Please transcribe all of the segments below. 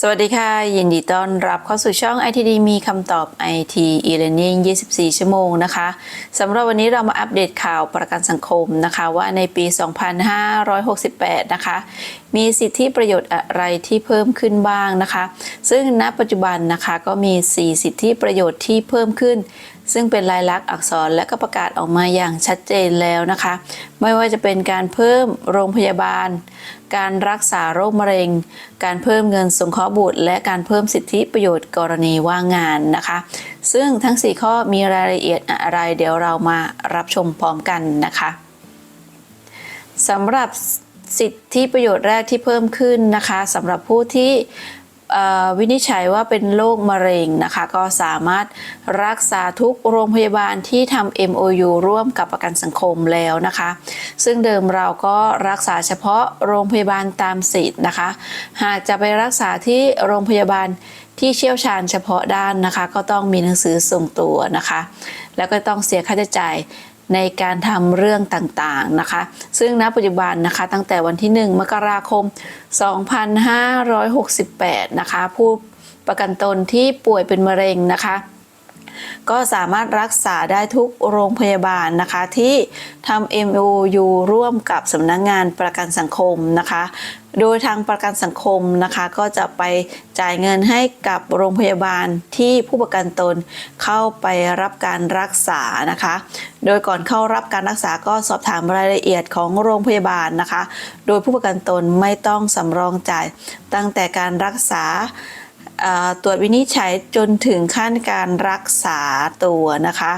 สวัสดีค่ะ ยินดีต้อนรับเข้าสู่ช่อง ITD มีคำตอบ IT e-learning 24 ชั่วโมงนะคะสำหรับวันนี้เรามาอัปเดตข่าวประกันสังคมนะคะ ว่าในปี 2568 นะคะ มีสิทธิประโยชน์อะไรที่เพิ่มขึ้นบ้างนะคะ ซึ่งณปัจจุบันนะคะก็มี 4 สิทธิประโยชน์ที่เพิ่มขึ้น ซึ่งเป็นลายลักษณ์อักษรและก็ประกาศออกมาอย่างชัดเจนแล้วนะคะ ไม่ว่าจะเป็นการเพิ่มโรงพยาบาล การรักษาโรคมะเร็ง การเพิ่มเงินสงเคราะห์บุตร และการเพิ่มสิทธิประโยชน์กรณีว่างงานนะคะ ซึ่งทั้ง 4 ข้อมีรายละเอียดอะไร เดี๋ยวเรามารับชมพร้อมกันนะคะสำหรับ สิทธิประโยชน์แรกที่เพิ่มขึ้นนะคะสำหรับผู้ที่วินิจฉัยว่าเป็นโรคมะเร็งนะคะ ก็สามารถรักษาทุกโรงพยาบาลที่ทำ MOU ร่วมกับประกันสังคมแล้วนะคะ ซึ่งเดิมเราก็รักษาเฉพาะโรงพยาบาลตามสิทธิ์นะคะ หากจะไปรักษาที่โรงพยาบาลที่เชี่ยวชาญเฉพาะด้านนะคะ ก็ต้องมีหนังสือส่งตัวนะคะ แล้วก็ต้องเสียค่าใช้จ่าย ในการทำเรื่องต่างๆนะคะ ซึ่งณปัจจุบันนะคะตั้งแต่วันที่ 1 มกราคม 2568 นะคะ ผู้ประกันตนที่ป่วยเป็นมะเร็งนะคะ ก็สามารถรักษาได้ทุกโรงพยาบาลนะคะ ที่ทำ MOU ร่วมกับสำนักงงานประกันสังคมนะคะ โดยทางประกันสังคมนะคะ ก็จะไปจ่ายเงินให้กับโรงพยาบาลที่ผู้ประกันตนเข้าไปรับการรักษานะคะ โดยก่อนเข้ารับการรักษาก็สอบถามรายละเอียดของโรงพยาบาลนะคะ โดยผู้ประกันตนไม่ต้องสำรองจ่ายตั้งแต่การรักษาอ่า ตรวจวินิจฉัยจนถึงขั้นการรักษาตัวนะคะ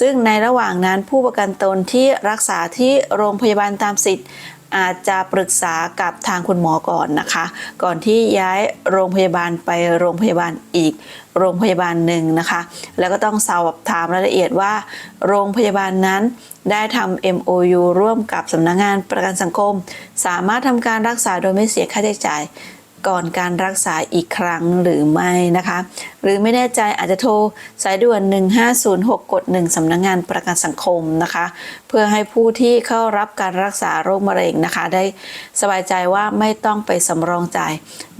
ซึ่งในระหว่างนั้นผู้ประกันตนที่รักษาที่โรงพยาบาลตามสิทธิ์อาจจะปรึกษากับทางคุณหมอก่อนนะคะ ก่อนที่ย้ายโรงพยาบาลไปโรงพยาบาลอีก โรงพยาบาลหนึ่งนะคะ แล้วก็ต้องสอบถามรายละเอียดว่า โรงพยาบาลนั้นได้ทำ MOU ร่วมกับสำนักงงานประกันสังคม สามารถทำการรักษาโดยไม่เสียค่าใช้จ่าย ก่อนการรักษาอีกครั้งหรือไม่นะคะ หรือไม่แน่ใจอาจจะโทรสายด่วน 1506 กด 1สำนักงงานประกันสังคมนะคะ เพื่อให้ผู้ที่เข้ารับการรักษาโรคมะเร็งนะคะ ได้สบายใจว่าไม่ต้องไปสำรองจ่าย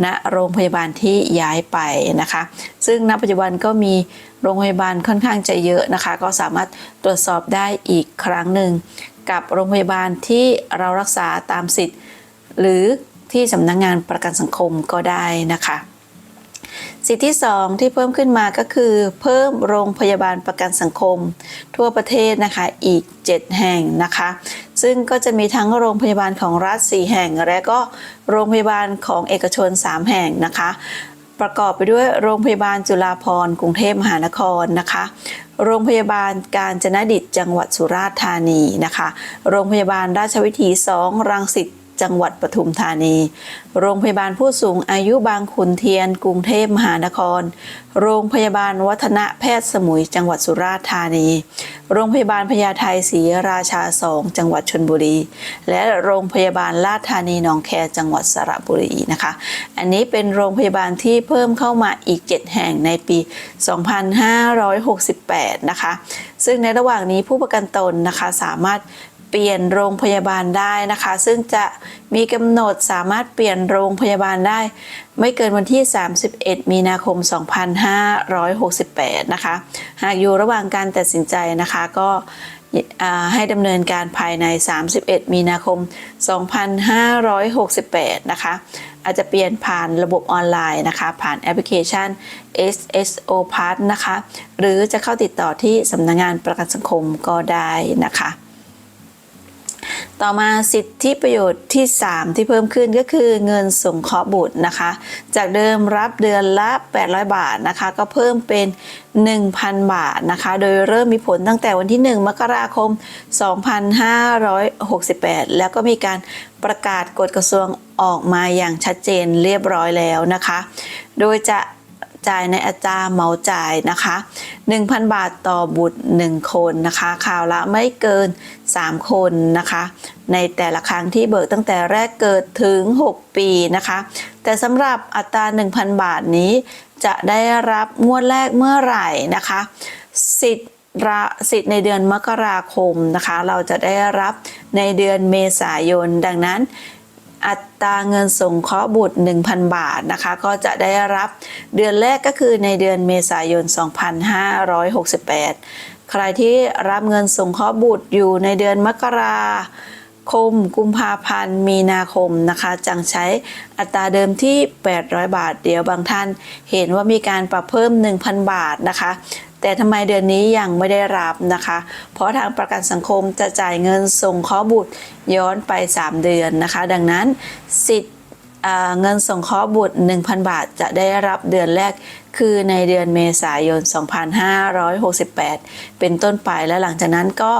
ณโรงพยาบาลที่ย้ายไปนะคะ ซึ่งณปัจจุบันก็มีโรงพยาบาลค่อนข้างจะเยอะนะคะ ก็สามารถตรวจสอบได้อีกครั้งหนึ่งกับโรงพยาบาลที่เรารักษาตามสิทธิ์ หรือ ที่สำนักงงานประกันสังคมก็ได้นะคะสิทธิที่2ที่เพิ่มขึ้นมาก็คือ เพิ่มโรงพยาบาลประกันสังคม ทั่วประเทศนะคะอีก 7 แห่งนะคะ ซึ่งก็จะมีทั้งโรงพยาบาลของรัฐ 4 แห่ง และก็โรงพยาบาลของเอกชน 3 แห่งนะคะ ประกอบไปด้วยโรงพยาบาลจุฬาภรณ์กรุงเทพมหานครนะคะ โรงพยาบาลการจนดิตจังหวัดสุราษฎร์ธานีนะคะ โรงพยาบาลราชวิถี 2 รังสิต จังหวัดปทุมธานี โรงพยาบาลผู้สูงอายุบางขุนเทียน กรุงเทพมหานคร โรงพยาบาลวัฒนแพทย์สมุย จังหวัดสุราษฎร์ธานี โรงพยาบาลพญาไทศรีราชาสองจังหวัดชนบุรี และโรงพยาบาลลาดธานีหนองแคจังหวัดสระบุรีนะคะ อันนี้เป็นโรงพยาบาลที่เพิ่มเข้ามาอีก 7 แห่งในปี 2568 นะคะ ซึ่งในระหว่างนี้ผู้ประกันตนนะคะสามารถ เปลี่ยนโรงพยาบาลได้นะคะ ซึ่งจะมีกำหนดสามารถเปลี่ยนโรงพยาบาลได้ ไม่เกินวันที่ 31 มีนาคม 2568 นะคะ หากอยู่ระหว่างการตัดสินใจนะคะก็ให้ดำเนินการภายใน 31 มีนาคม 2568 นะคะ อาจจะเปลี่ยนผ่านระบบออนไลน์นะคะ ผ่านแอปพลิเคชัน SSO Pass นะคะ หรือจะเข้าติดต่อที่สำนักงงานประกันสังคมก็ได้นะคะ ต่อมาสิทธิประโยชน์ที่ 3 ที่เพิ่มขึ้นก็คือเงินสงเคราะห์บุตรนะคะ จากเดิมรับเดือนละ 800 บาทนะคะ ก็เพิ่มเป็น 1,000 บาทนะคะ โดยเริ่มมีผลตั้งแต่วันที่ 1 มกราคม 2568 แล้วก็มีการประกาศกฎกระทรวงออกมาอย่างชัดเจนเรียบร้อยแล้วนะคะ โดยจะจ่ายในอัตราเหมาจ่ายนะคะ 1,000 บาทต่อบุตร 1 คนนะคะ ข่าวละไม่เกิน 3 คนนะคะ ในแต่ละครั้งที่เบิกตั้งแต่แรกเกิดถึง 6 ปีนะคะ แต่สำหรับอัตรา 1,000 บาทนี้ จะได้รับงวดแรกเมื่อไหร่นะคะ สิทธิ์ระสิทธิ์ในเดือนมกราคมนะคะ เราจะได้รับในเดือนเมษายน ดังนั้นอัตราเงินสงเคราะห์บุตร 1,000 บาทนะคะ ก็จะได้รับเดือนแรกก็คือในเดือนเมษายน 2568 ใครที่รับเงินสงเคราะห์บุตรอยู่ในเดือนมกราคม กุมภาพันธ์ มีนาคมนะคะจังใช้อัตราเดิมที่ 800 บาท เดี๋ยวบางท่านเห็นว่ามีการปรับเพิ่ม 1,000 บาทนะคะ แต่ทำไมเดือนนี้ยังไม่ได้รับนะคะ เพราะทางประกันสังคมจะจ่ายเงินส่งเคราะห์บุตรย้อนไป 3 เดือนนะคะ ดังนั้นสิทธิ์เงินส่งเคราะห์บุตร 1,000 บาทจะได้รับเดือนแรก คือในเดือนเมษายน 2568 เป็นต้นไปและหลังจากนั้นก็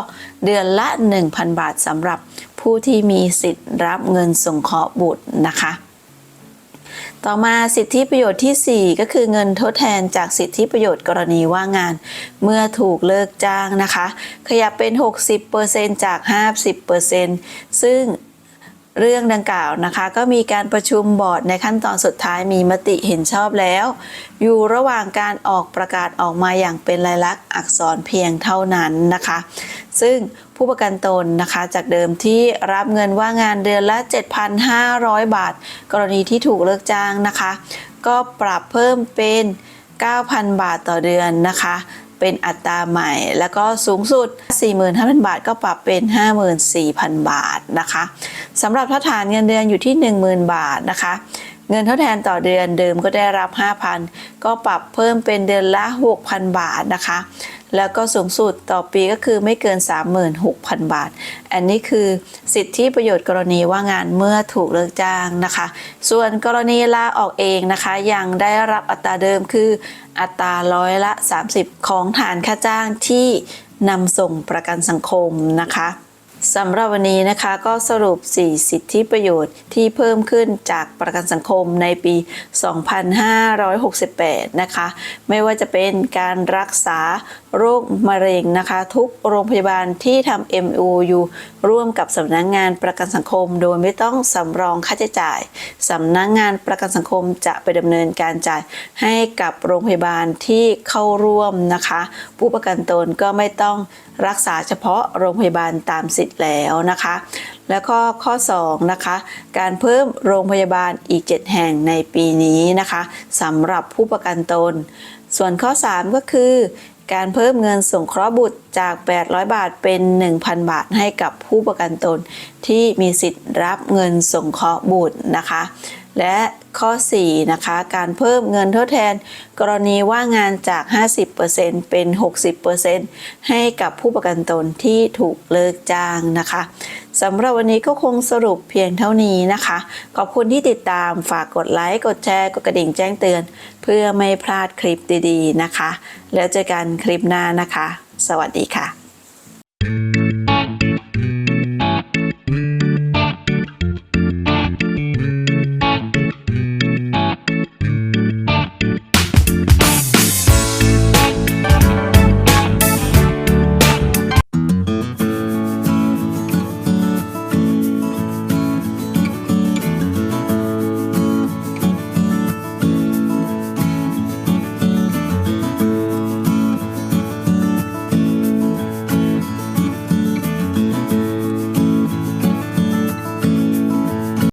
เดือนละ 1,000 บาทสำหรับผู้ที่มีสิทธิ์รับเงินสงเคราะห์บุตรนะคะ ต่อมาสิทธิประโยชน์ที่ 4 ก็คือเงินทดแทนจากสิทธิประโยชน์กรณีว่างงาน เมื่อถูกเลิกจ้างนะคะ ขยับเป็น 60%จาก 50%ซึ่ง เรื่องดังกล่าวนะคะ ก็มีการประชุมบอร์ดในขั้นตอนสุดท้ายมีมติเห็นชอบแล้ว อยู่ระหว่างการออกประกาศออกมาอย่างเป็นลายลักษณ์อักษรเพียงเท่านั้นนะคะ ซึ่งผู้ประกันตนนะคะจากเดิมที่รับเงินว่างงานเดือนละ 7,500 บาท กรณีที่ถูกเลิกจ้างนะคะ ก็ปรับเพิ่มเป็น 9,000 บาทต่อเดือนนะคะ เป็นอัตราใหม่ แล้วก็สูงสุด 45,000 บาทก็ปรับเป็น 54,000 บาทนะคะสำหรับถ้าฐานเงินเดือนอยู่ที่ 10,000 บาทนะคะ เงินทดแทนต่อเดือนเดิมก็ได้รับ 5,000 ก็ปรับเพิ่มเป็นเดือนละ 6,000 บาทนะคะ แล้วก็สูงสุดต่อปีก็คือไม่เกิน 36,000 บาท อันนี้คือสิทธิประโยชน์กรณีว่างงานเมื่อถูกเลิกจ้างนะคะ ส่วนกรณีลาออกเองนะคะยังได้รับอัตราเดิมคืออัตราร้อยละ 30 ของฐานค่าจ้างที่นำส่งประกันสังคมนะคะ สำหรับวันนี้นะคะก็สรุป 4 สิทธิประโยชน์ที่เพิ่มขึ้นจากประกันสังคมในปี 2568 นะคะ ไม่ว่าจะเป็นการรักษาโรคมะเร็งนะคะ ทุกโรงพยาบาลที่ทำ MOU ร่วมกับสำนักงงานประกันสังคม โดยไม่ต้องสำรองค่าใช้จ่ายสำนักงงานประกันสังคมจะไปดำเนินการจ่ายให้กับโรงพยาบาลที่เข้าร่วมนะคะ ผู้ประกันตนก็ไม่ต้องรักษาเฉพาะโรงพยาบาลตามสิทธิ์แล้วนะคะ แล้วก็ข้อ2นะคะการเพิ่มโรงพยาบาลอีก 7 แห่งในปีนี้นะคะสำหรับผู้ประกันตน ส่วนข้อ 3 ก็คือการเพิ่มเงินสงเคราะห์บุตรจาก 800 บาทเป็น 1,000 บาทให้กับผู้ประกันตน ที่มีสิทธิ์รับเงินสงเคราะห์บุตรนะคะ และข้อ 4 นะคะ การเพิ่มเงินทดแทน กรณีว่างงานจาก 50%เป็น 60%ให้กับผู้ประกันตนที่ถูกเลิกจ้างนะคะสำหรับวันนี้ก็คงสรุปเพียงเท่านี้นะคะ ขอบคุณที่ติดตามฝากกดไลค์ กดแชร์ กดกระดิ่งแจ้งเตือน เพื่อไม่พลาดคลิปดีๆนะคะ แล้วเจอกันคลิปหน้านะคะ สวัสดีค่ะ